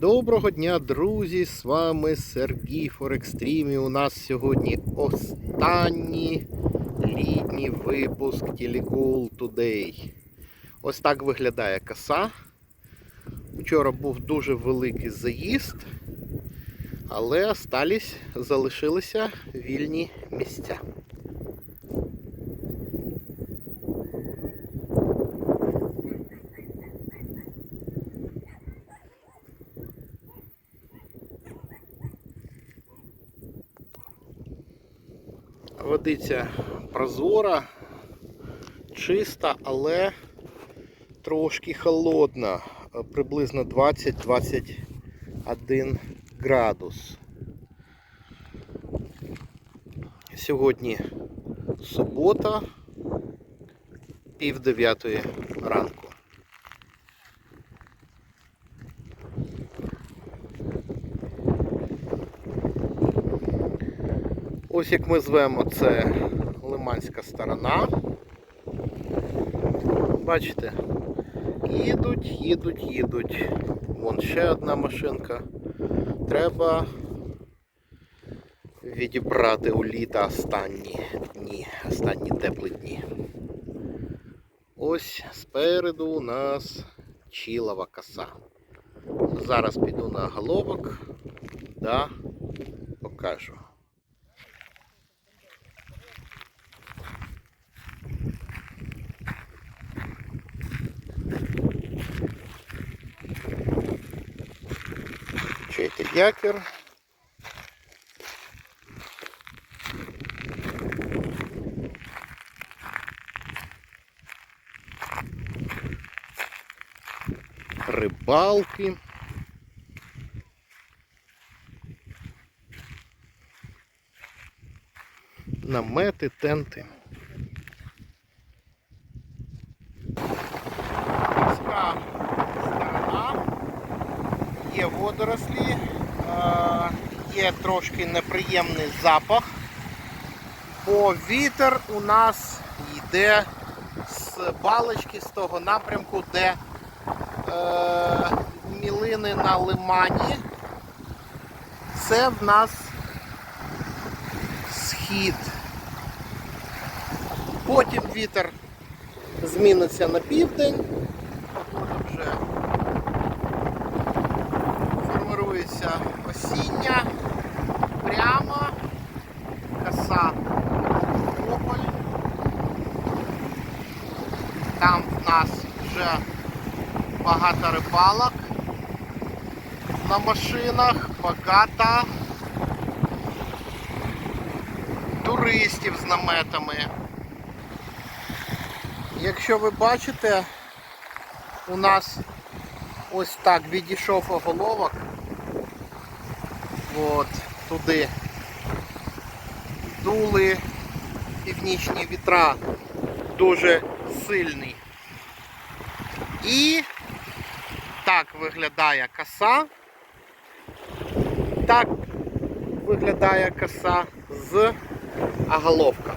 Доброго дня, друзі! З вами Сергій Форекстрім. І у нас сьогодні останній літній випуск Telecall Today. Ось так виглядає коса. Вчора був дуже великий заїзд, але остались, залишилися вільні місця. Водиця прозора, чиста, але трошки холодна, приблизно 20-21 градус. Сьогодні субота, пів дев'ятої ранку. Ось як ми звемо це Лиманська сторона. Бачите? Їдуть, їдуть, їдуть. Вон ще одна машинка. Треба відібрати у літа останні дні, останні теплі дні. Ось спереду у нас чілова коса. Зараз піду на головок, да, покажу. Включайте якір. Рибалки. Намети, тенти. Міська сторона є водорослі, є трошки неприємний запах, бо вітер у нас йде з балочки, з того напрямку, де е, мілини на лимані. Це в нас схід. Потім вітер зміниться на південь, погода вже формирується осіння, прямо, коса Кополь. Там в нас вже багато рибалок на машинах, багато туристів з наметами. Якщо ви бачите, у нас ось так відійшов оголовок. От, туди дули північні вітра дуже сильний. І так виглядає коса. Так виглядає коса з оголовка.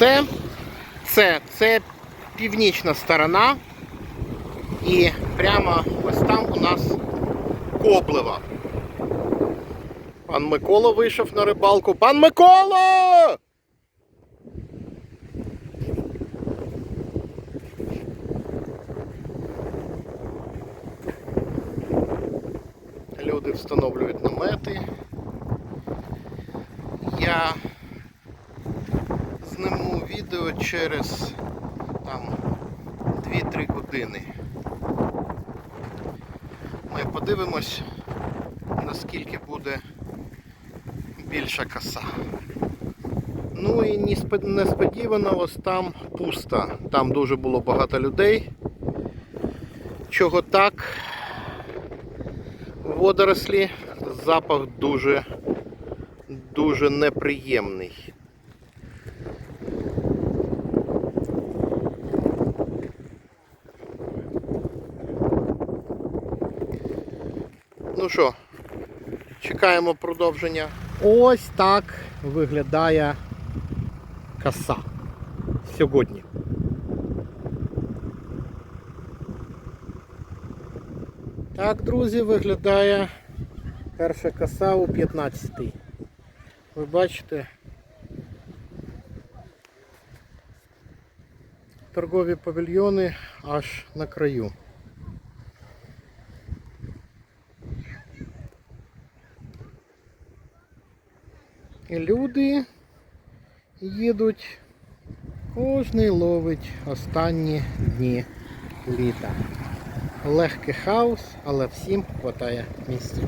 Це, це, це північна сторона. І прямо ось там у нас Коблева. Пан Микола вийшов на рибалку. Пан Микола! Люди встановлюють намети. Я зніму відео через там 2-3 години. Ми подивимось, наскільки буде більша коса. Ну і несподівано ось там пусто. Там дуже було багато людей. Чого так? Водорослі, запах дуже, дуже неприємний. Ну що, чекаємо продовження. Ось так виглядає коса сьогодні. Так, друзі, виглядає перша коса у 15-й. Ви бачите, торгові павільйони аж на краю. Люди їдуть, кожний ловить останні дні літа. Легкий хаос, але всім вистачає місця.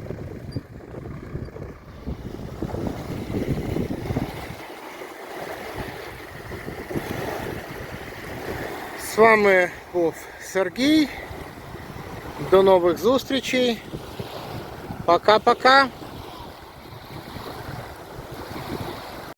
З вами був Сергій. До нових зустрічей. Пока-пока.